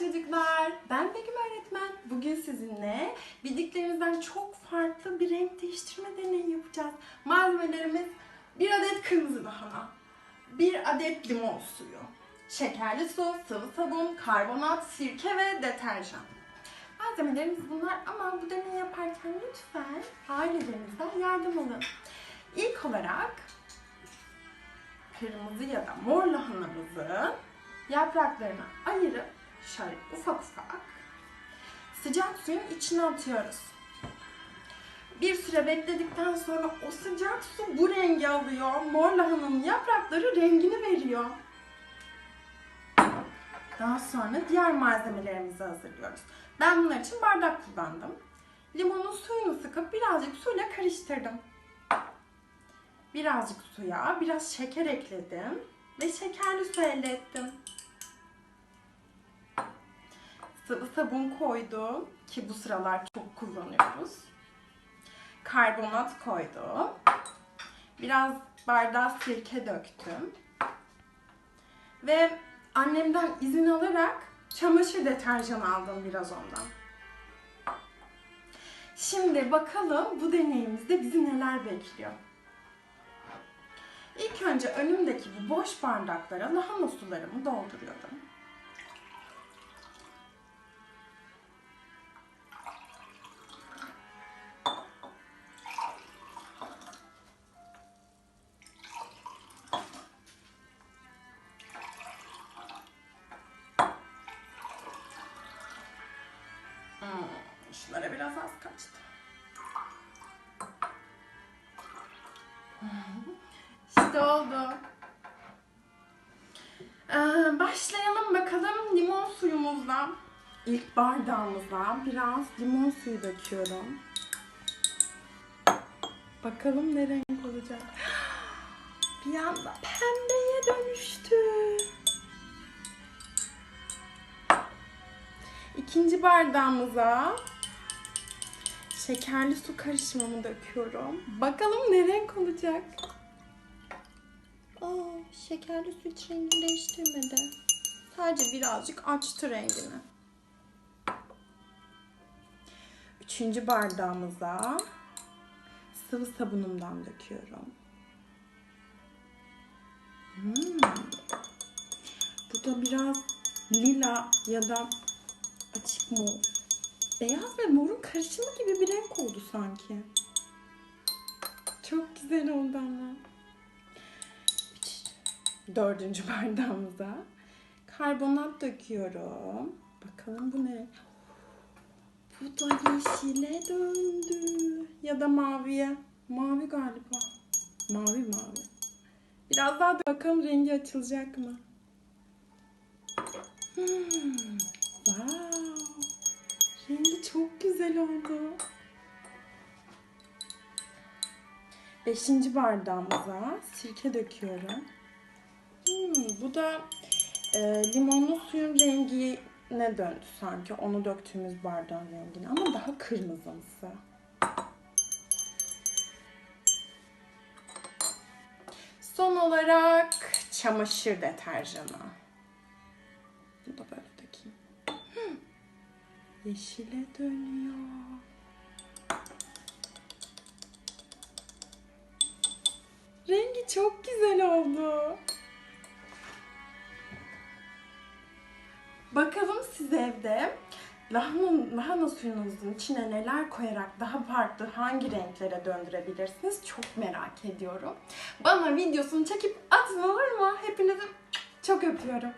çocuklar. Ben Begüm öğretmen. Bugün sizinle bildiklerinizden çok farklı bir renk değiştirme deneyi yapacağız. Malzemelerimiz bir adet kırmızı lahana, bir adet limon suyu, şekerli su, sıvı sabun, karbonat, sirke ve deterjan. Malzemelerimiz bunlar ama bu deneyi yaparken lütfen ailelerinizden yardım alın. İlk olarak kırmızı ya da mor lahanamızı yapraklarını ayırıp şöyle ufak ufak sıcak suyun içine atıyoruz. Bir süre bekledikten sonra o sıcak su bu rengi alıyor. Mor lahananın yaprakları rengini veriyor. Daha sonra diğer malzemelerimizi hazırlıyoruz. Ben bunlar için bardak kullandım. Limonun suyunu sıkıp birazcık suyla karıştırdım. Birazcık suya, biraz şeker ekledim ve şekerli su elde ettim. Sıvı sabun koydum ki bu sıralar çok kullanıyoruz. Karbonat koydum. Biraz bardağa sirke döktüm. Ve annemden izin alarak çamaşır deterjanı aldım biraz ondan. Şimdi bakalım bu deneyimizde bizi neler bekliyor. İlk önce önümdeki bu boş bardaklara lahana sularımı dolduruyorum. Şunlara biraz az kaçtı. İşte oldu. Ee, başlayalım bakalım limon suyumuzla. İlk bardağımıza biraz limon suyu döküyorum. Bakalım ne renk olacak. Bir anda pembeye dönüştü. İkinci bardağımıza şekerli su karışımımı döküyorum. Bakalım ne renk olacak. Aa, şekerli su hiç rengini değiştirmedi. Sadece birazcık açtı rengini. Üçüncü bardağımıza sıvı sabunumdan döküyorum. Hmm. Bu da biraz lila ya da açık mor. Beyaz ve morun karışımı gibi bir renk oldu sanki. Çok güzel oldu ama. Dördüncü bardağımıza karbonat döküyorum. Bakalım bu ne? Bu da yeşile döndü. Ya da maviye. Mavi galiba. Mavi mavi. Biraz daha da bakalım rengi açılacak mı? Hmm, wow. Rengi çok güzel oldu. Beşinci bardağımıza sirke döküyorum. Hmm, bu da e, limonlu suyun rengine döndü sanki. Onu döktüğümüz bardağın rengine ama daha kırmızımsı. Son olarak çamaşır deterjanı. Bunu da böyle Yeşile dönüyor. Rengi çok güzel oldu. Bakalım siz evde lahana, lahana suyunuzun içine neler koyarak daha farklı hangi renklere döndürebilirsiniz çok merak ediyorum. Bana videosunu çekip atın olur mu? Hepinizi çok öpüyorum.